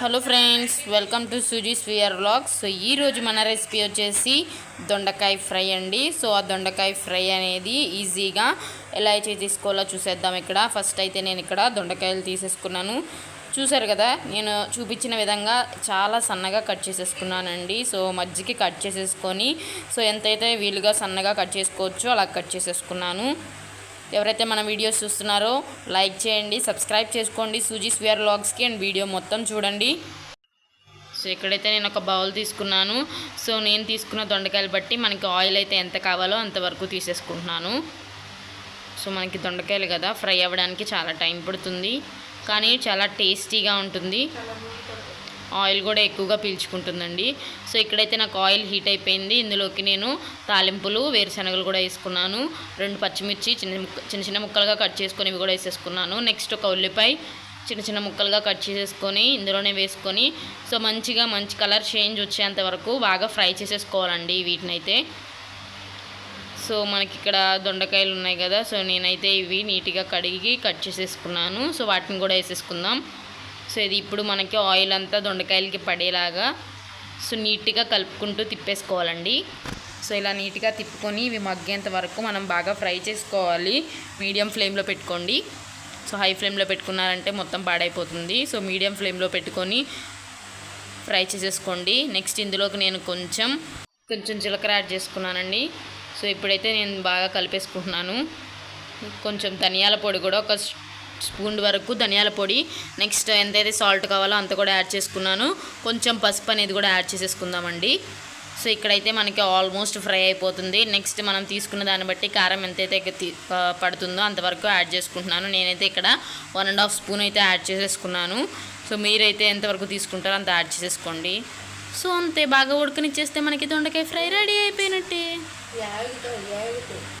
Hello friends welcome to suji స్వియర్ vlogs. So ఈరోజు మన రెసిపీ వచ్చేసి దొండకాయ ఫ్రై అండి. సో ఆ దొండకాయ ఫ్రై అనేది ఈజీగా ఎలా అయితే తీసుకోవాలో చూసేద్దాం ఇక్కడ. ఫస్ట్ అయితే నేను ఇక్కడ దొండకాయలు తీసేసుకున్నాను. చూసారు కదా నేను చూపించిన విధంగా చాలా సన్నగా కట్ చేసేసుకున్నానండి. సో మజ్జికి కట్ చేసేసుకొని సో ఎంతైతే వీలుగా సన్నగా కట్ చేసుకోవచ్చో అలా కట్ చేసేసుకున్నాను. ఎవరైతే మన వీడియోస్ చూస్తున్నారో లైక్ చేయండి సబ్స్క్రైబ్ చేసుకోండి. సూజీ స్వియర్ లాగ్స్కి అండ్ వీడియో మొత్తం చూడండి. సో ఇక్కడైతే నేను ఒక బౌల్ తీసుకున్నాను. సో నేను తీసుకున్న దొండకాయలు బట్టి మనకి ఆయిల్ అయితే ఎంత కావాలో అంతవరకు తీసేసుకుంటున్నాను. సో మనకి దొండకాయలు కదా ఫ్రై అవ్వడానికి చాలా టైం పడుతుంది. కానీ చాలా టేస్టీగా ఉంటుంది. ఆయిల్ కూడా ఎక్కువగా పీల్చుకుంటుందండి. సో ఇక్కడైతే నాకు ఆయిల్ హీట్ అయిపోయింది. ఇందులోకి నేను తాలింపులు వేరుశనగలు కూడా వేసుకున్నాను. రెండు పచ్చిమిర్చి చిన్న చిన్న చిన్న ముక్కలుగా కట్ చేసుకొని ఇవి కూడా వేసేసుకున్నాను. నెక్స్ట్ ఒక ఉల్లిపాయ చిన్న చిన్న ముక్కలుగా కట్ చేసేసుకొని ఇందులోనే వేసుకొని సో మంచిగా మంచి కలర్ చేంజ్ వచ్చేంత వరకు బాగా ఫ్రై చేసేసుకోవాలండి వీటినైతే. సో మనకి ఇక్కడ దొండకాయలు ఉన్నాయి కదా సో నేనైతే ఇవి నీట్గా కడిగి కట్ చేసేసుకున్నాను. సో వాటిని కూడా వేసేసుకుందాం. సో ఇది ఇప్పుడు మనకి ఆయిల్ అంతా దొండకాయలకి పడేలాగా సో నీట్గా కలుపుకుంటూ తిప్పేసుకోవాలండి. సో ఇలా నీట్గా తిప్పుకొని ఇవి మగ్గేంత వరకు మనం బాగా ఫ్రై చేసుకోవాలి. మీడియం ఫ్లేమ్లో పెట్టుకోండి. సో హై ఫ్లేమ్లో పెట్టుకున్నారంటే మొత్తం పాడైపోతుంది. సో మీడియం ఫ్లేమ్లో పెట్టుకొని ఫ్రై చేసేసుకోండి. నెక్స్ట్ ఇందులోకి నేను కొంచెం కొంచెం జీలకర్ర యాడ్ చేసుకున్నానండి. సో ఇప్పుడైతే నేను బాగా కలిపేసుకుంటున్నాను. కొంచెం ధనియాల పొడి కూడా ఒక స్పూన్ వరకు ధనియాల పొడి. నెక్స్ట్ ఎంతైతే సాల్ట్ కావాలో అంత కూడా యాడ్ చేసుకున్నాను. కొంచెం పసుపు అనేది కూడా యాడ్ చేసేసుకుందామండి. సో ఇక్కడైతే మనకి ఆల్మోస్ట్ ఫ్రై అయిపోతుంది. నెక్స్ట్ మనం తీసుకున్న దాన్ని బట్టి కారం ఎంతైతే పడుతుందో అంతవరకు యాడ్ చేసుకుంటున్నాను. నేనైతే ఇక్కడ వన్ అండ్ హాఫ్ స్పూన్ అయితే యాడ్ చేసేసుకున్నాను. సో మీరైతే ఎంతవరకు తీసుకుంటారో అంత యాడ్ చేసేసుకోండి. సో అంతే. బాగా ఉడకనిచ్చేస్తే మనకి దొండకాయ ఫ్రై రెడీ అయిపోయినట్టే.